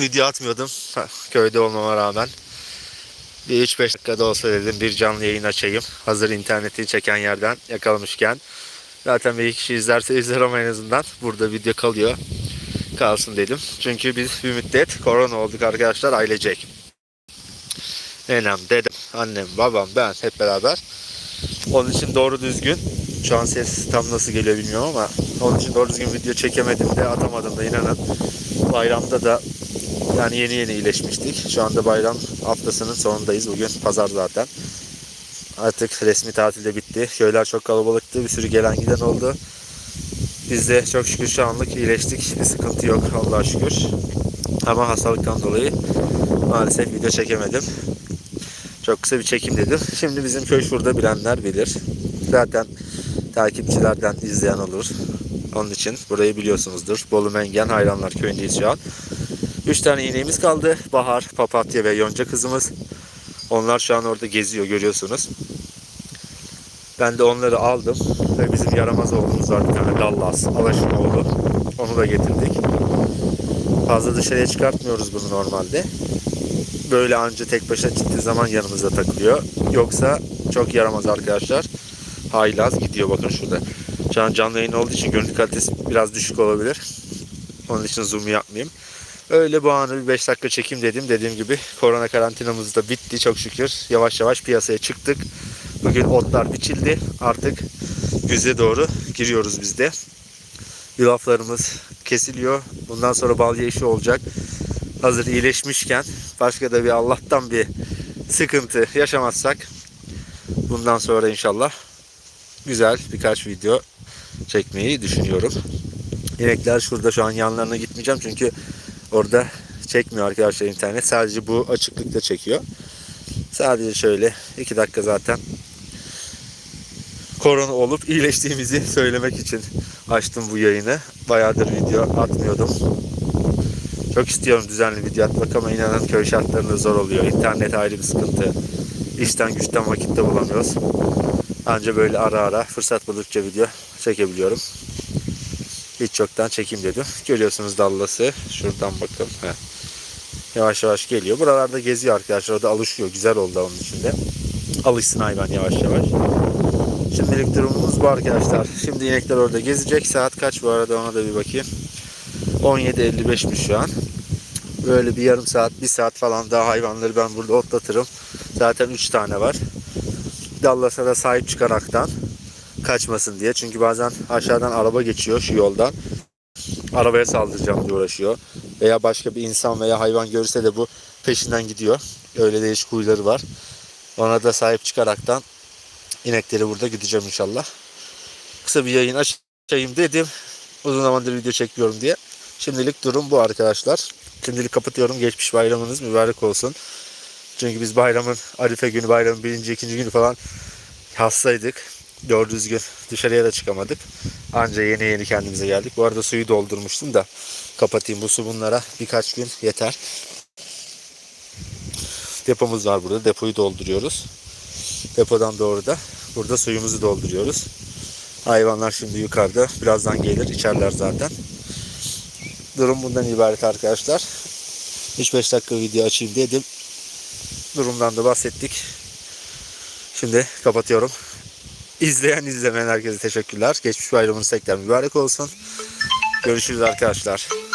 video atmıyordum köyde olmama rağmen. Bir 3-5 dakikada olsa dedim bir canlı yayın açayım. Hazır interneti çeken yerden yakalamışken. Zaten bir iki kişi izlerse izler ama en azından burada video kalıyor. Kalsın dedim. Çünkü biz bir müddet korona olduk arkadaşlar ailecek. Nenem, dedem, annem, babam, ben hep beraber. Onun için doğru düzgün şu an ses tam nasıl geliyor bilmiyorum ama onun için doğru düzgün video çekemedim de atamadım da inanın. Bayramda da yani yeni yeni iyileşmiştik. Şu anda bayram haftasının sonundayız. Bugün pazar zaten. Artık resmi tatil de bitti. Köyler çok kalabalıktı. Bir sürü gelen giden oldu. Biz de çok şükür şu anlık iyileştik. Bir sıkıntı yok Allah'a şükür. Ama hastalıktan dolayı maalesef video çekemedim. Çok kısa bir çekim dedim. Şimdi bizim köy şurada bilenler bilir. Zaten takipçilerden izleyen olur. Onun için burayı biliyorsunuzdur. Bolu Mengen Hayranlar Köyü'ndeyiz şu an. 3 tane ineğimiz kaldı. Bahar, Papatya ve Yonca kızımız. Onlar şu an orada geziyor görüyorsunuz. Ben de onları aldım. Ve bizim yaramaz oğlumuz var bir tane Dallas. Alaşın oğlu. Onu da getirdik. Fazla dışarıya çıkartmıyoruz bunu normalde. Böyle anca tek başına çıktığı zaman yanımızda takılıyor. Yoksa çok yaramaz arkadaşlar. Haylaz gidiyor bakın şurada. Şu an canlı yayın olduğu için görüntü kalitesi biraz düşük olabilir. Onun için zoom yapmayayım. Öyle bu anı bir 5 dakika çekim dedim. Dediğim gibi korona karantinamız da bitti çok şükür. Yavaş yavaş piyasaya çıktık. Bugün otlar biçildi. Artık güze doğru giriyoruz biz de. Yulaflarımız kesiliyor. Bundan sonra balya işi olacak. Hazır iyileşmişken başka da bir Allah'tan bir sıkıntı yaşamazsak bundan sonra inşallah güzel birkaç video çekmeyi düşünüyorum. İnekler şurada şu an yanlarına gitmeyeceğim çünkü orada çekmiyor arkadaşlar internet. Sadece bu açıklıkta çekiyor. Sadece şöyle iki dakika zaten korona olup iyileştiğimizi söylemek için açtım bu yayını. Bayağıdır video atmıyordum. Çok istiyorum düzenli video atmak ama inanın köy şartlarında zor oluyor. İnternet ayrı bir sıkıntı. İşten güçten vakit de bulamıyoruz. Anca böyle ara ara fırsat buldukça video çekebiliyorum. Hiç çoktan çekim dedim. Görüyorsunuz dallası. Şuradan bakın. Yavaş yavaş geliyor. Buralarda geziyor arkadaşlar. O da alışıyor. Güzel oldu onun içinde. Alışsın hayvan yavaş yavaş. Şimdilik durumumuz bu arkadaşlar. Şimdi inekler orada gezecek. Saat kaç bu arada ona da bir bakayım. 17.55'miş şu an. Böyle bir yarım saat, bir saat falan daha hayvanları ben burada otlatırım. Zaten 3 tane var. Dallas'a da sahip çıkaraktan kaçmasın diye. Çünkü bazen aşağıdan araba geçiyor şu yoldan. Arabaya saldıracağım diye uğraşıyor. Veya başka bir insan veya hayvan görürse de bu peşinden gidiyor. Öyle değişik huyları var. Ona da sahip çıkaraktan inekleri burada gideceğim inşallah. Kısa bir yayın açayım dedim. Uzun zamandır video çekmiyorum diye. Şimdilik durum bu arkadaşlar. Şimdilik kapatıyorum. Geçmiş bayramınız mübarek olsun. Çünkü biz bayramın Arife günü, bayramın birinci, ikinci günü falan hastaydık. Doğru düzgün dışarıya da çıkamadık. Anca yeni yeni kendimize geldik. Bu arada suyu doldurmuştum da kapatayım. Bu su bunlara birkaç gün yeter. Depomuz var burada. Depoyu dolduruyoruz. Depodan doğru da burada suyumuzu dolduruyoruz. Hayvanlar şimdi yukarıda. Birazdan gelir. içerler zaten. Durum bundan ibaret arkadaşlar. 3-5 dakika video açayım dedim. Durumdan da bahsettik. Şimdi kapatıyorum. İzleyen izlemeyen herkese teşekkürler. Geçmiş bayramınız tekrar mübarek olsun. Görüşürüz arkadaşlar.